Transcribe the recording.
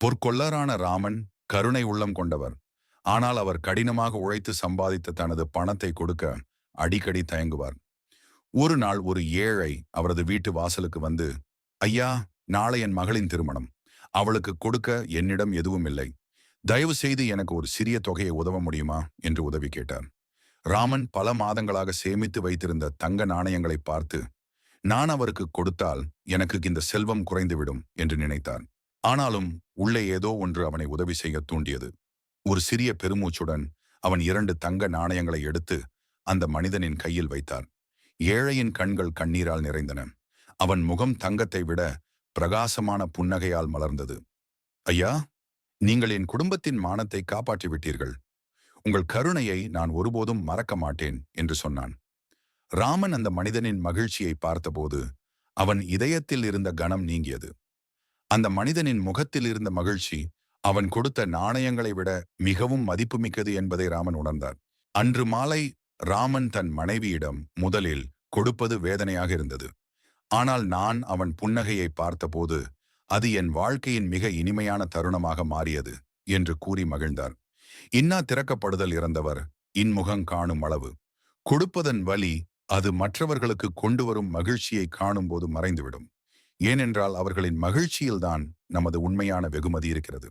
பொற்கொள்ளரான ராமன் கருணை உள்ளம் கொண்டவர். ஆனால் அவர் கடினமாக உழைத்து சம்பாதித்த தனது பணத்தை கொடுக்க அடிக்கடி தயங்குவார். ஒரு நாள் ஒரு ஏழை அவரது வீட்டு வாசலுக்கு வந்து ஐயா நாளை என் மகளின் திருமணம். அவளுக்கு கொடுக்க என்னிடம் எதுவும் இல்லை. தயவு செய்து எனக்கு ஒரு சிறிய தொகையை உதவ முடியுமா? என்று உதவி கேட்டார். ராமன் பல மாதங்களாக சேமித்து வைத்திருந்த தங்க நாணயங்களை பார்த்து நான் அவருக்கு கொடுத்தால் எனக்கு இந்த செல்வம் குறைந்துவிடும் என்று நினைத்தார். ஆனாலும் உள்ளே ஏதோ ஒன்று அவனை உதவி செய்ய தூண்டியது. ஒரு சிறிய பெருமூச்சுடன் அவன் இரண்டு தங்க நாணயங்களை எடுத்து அந்த மனிதனின் கையில் வைத்தான் ஏழையின் கண்கள் கண்ணீரால் நிறைந்தன. அவன் முகம் தங்கத்தை விட பிரகாசமான புன்னகையால் மலர்ந்தது. ஐயா நீங்கள் என் குடும்பத்தின் மானத்தை காப்பாற்றி விட்டீர்கள் உங்கள் கருணையை நான் ஒருபோதும் மறக்க மாட்டேன் என்று சொன்னான். ராமன் அந்த மனிதனின் மகிழ்ச்சியை பார்த்தபோது அவன் இதயத்தில் இருந்த கணம் நீங்கியது. அந்த மனிதனின் முகத்தில் இருந்த மகிழ்ச்சி அவன் கொடுத்த நாணயங்களை விட மிகவும் மதிப்புமிக்கது என்பதை ராமன் உணர்ந்தார். அன்று மாலை ராமன் தன் மனைவியிடம் முதலில் கொடுப்பது வேதனையாக இருந்தது. ஆனால் நான் அவன் புன்னகையை பார்த்தபோது அது என் வாழ்க்கையின் மிக இனிமையான தருணமாக மாறியது என்று கூறி மகிழ்ந்தார். இன்னா திறக்கப்படுதல் இறந்தவர் இன்முகம் காணும் அளவு. கொடுப்பதன் வலி அது மற்றவர்களுக்கு கொண்டு வரும் மகிழ்ச்சியை காணும்போது மறைந்துவிடும். ஏனென்றால் அவர்களின் மகிழ்ச்சியில்தான் நமது உண்மையான வெகுமதி இருக்கிறது.